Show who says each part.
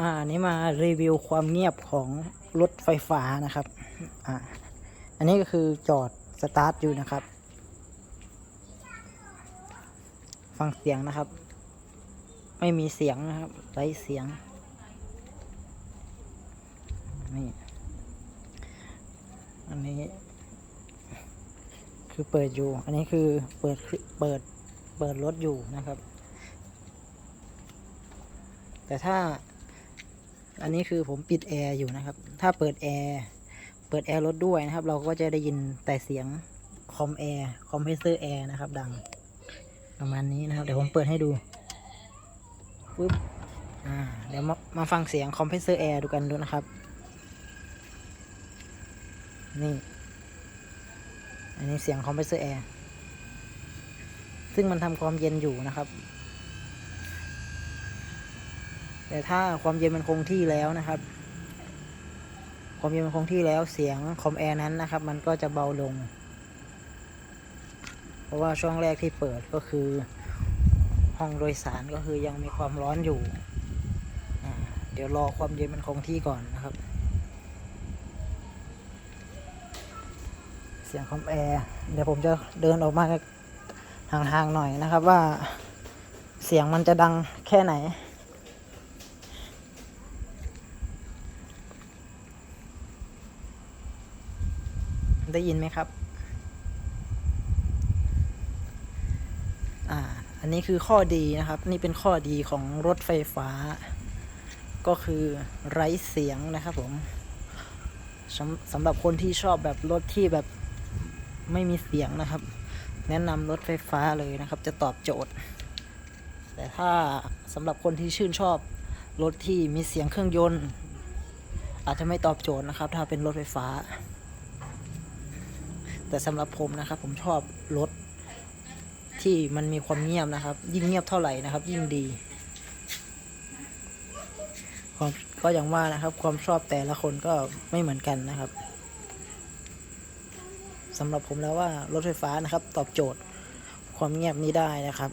Speaker 1: อ่าอันนี้มารีวิวความเงียบของรถไฟฟ้านะครับอ่าอันนี้ก็คือจอดสตาร์ทอยู่นะครับ ฟังเสียงนะครับ ไม่มีเสียงนะครับไร้เสียงนี่อันนี้ คือเปิดอยู่ อันนี้คือเปิดเปิดเปิดรถอยู่นะครับ แต่ถ้า อันนี้คือผมปิดแอร์อยู่นะครับ ถ้าเปิดแอร์เปิดแอร์รถด้วยนะครับ เราก็จะได้ยินแต่เสียงคอมแอร์คอมเพรสเซอร์แอร์นะครับ ดังประมาณนี้นะครับ เดี๋ยวผมเปิดให้ดูปึ๊บอ่าเดี๋ยวมามาฟังเสียงคอมเพรสเซอร์แอร์ดูกันดูนะครับ นี่ อันนี้เสียงคอมเพรสเซอร์แอร์ซึ่งมันทำความเย็นอยู่นะครับ แต่ถ้าความเย็นมันคงที่แล้วนะครับ ความเย็นมันคงที่แล้วเสียงคอมแอร์นั้นนะครับ มันก็จะเบาลง เพราะว่าช่วงแรกที่เปิดก็คือ ห้องโดยสารก็คือยังมีความร้อนอยู่ เดี๋ยวรอความเย็นมันคงที่ก่อนนะครับ เสียงคอมแอร์เดี๋ยวผมจะเดินออกมาห่างๆหน่อยนะครับว่าเสียงมันจะดังแค่ไหน ได้ยินไหมครับ อ่า อันนี้คือข้อดีนะครับ นี่เป็นข้อดีของรถไฟฟ้า ก็คือไร้เสียงนะครับผมสำสำหรับคนที่ชอบแบบรถที่แบบไม่มีเสียงนะครับ แนะนำรถไฟฟ้าเลยนะครับ จะตอบโจทย์ แต่ถ้าสำหรับคนที่ชื่นชอบรถที่มีเสียงเครื่องยนต์ อาจจะไม่ตอบโจทย์นะครับ ถ้าเป็นรถไฟฟ้า แต่สำหรับผมนะครับ ผมชอบรถที่มันมีความเงียบนะครับ ยิ่งเงียบเท่าไหร่นะครับ ยิ่งดีความก็อย่างว่านะครับ ความชอบแต่ละคนก็ไม่เหมือนกันนะครับสำหรับผมแล้วว่ารถไฟฟ้านะครับ ตอบโจทย์ความเงียบนี้ได้นะครับ